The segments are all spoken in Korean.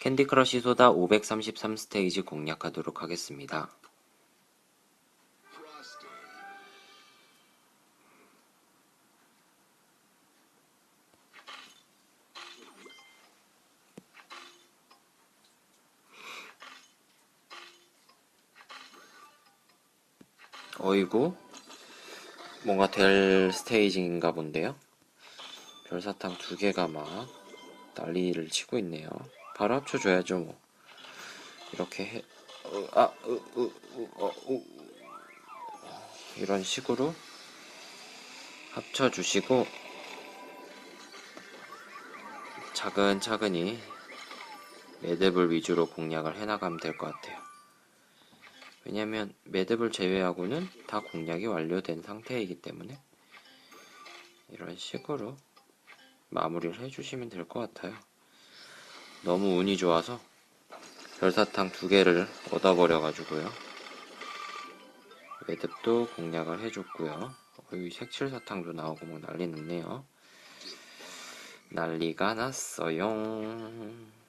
캔디 크러쉬 소다 533 스테이지 공략하도록 하겠습니다. 어이구 뭔가 될 스테이지인가 본데요. 별사탕 두 개가 막 난리를 치고 있네요. 바로 합쳐줘야죠 뭐. 이렇게 해, 어, 아, 으, 으, 으, 어, 우. 이런 식으로 합쳐주시고 차근차근히 매듭을 위주로 공략을 해나가면 될 것 같아요. 왜냐면 매듭을 제외하고는 다 공략이 완료된 상태이기 때문에 이런 식으로 마무리를 해주시면 될 것 같아요. 너무 운이 좋아서 별사탕 두 개를 얻어버려가지고요. 매듭도 공략을 해줬고요. 여기 색칠사탕도 나오고 뭐 난리 났네요. 난리가 났어요.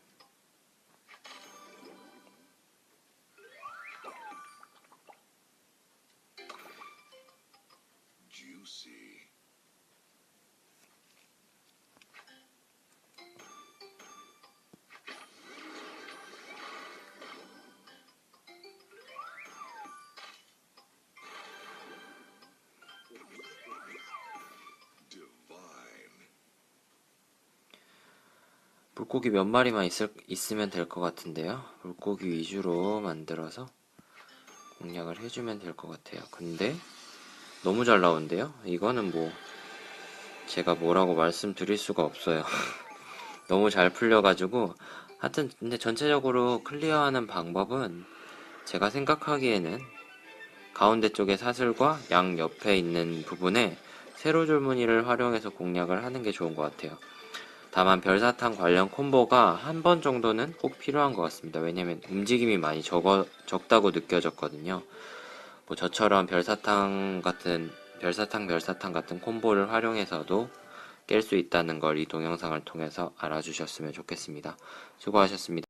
물고기 몇 마리만 있을, 있으면 될 것 같은데요. 물고기 위주로 만들어서 공략을 해주면 될 것 같아요. 근데 너무 잘 나오는데요. 이거는 뭐 제가 뭐라고 말씀드릴 수가 없어요. 너무 잘 풀려가지고 하여튼 근데 전체적으로 클리어하는 방법은 제가 생각하기에는 가운데 쪽에 사슬과 양 옆에 있는 부분에 세로 줄무늬를 활용해서 공략을 하는 게 좋은 것 같아요. 다만 별사탕 관련 콤보가 한 번 정도는 꼭 필요한 것 같습니다. 왜냐면 움직임이 많이 적어, 적다고 느껴졌거든요. 뭐 저처럼 별사탕 같은 별사탕 별사탕 같은 콤보를 활용해서도 깰 수 있다는 걸 이 동영상을 통해서 알아주셨으면 좋겠습니다. 수고하셨습니다.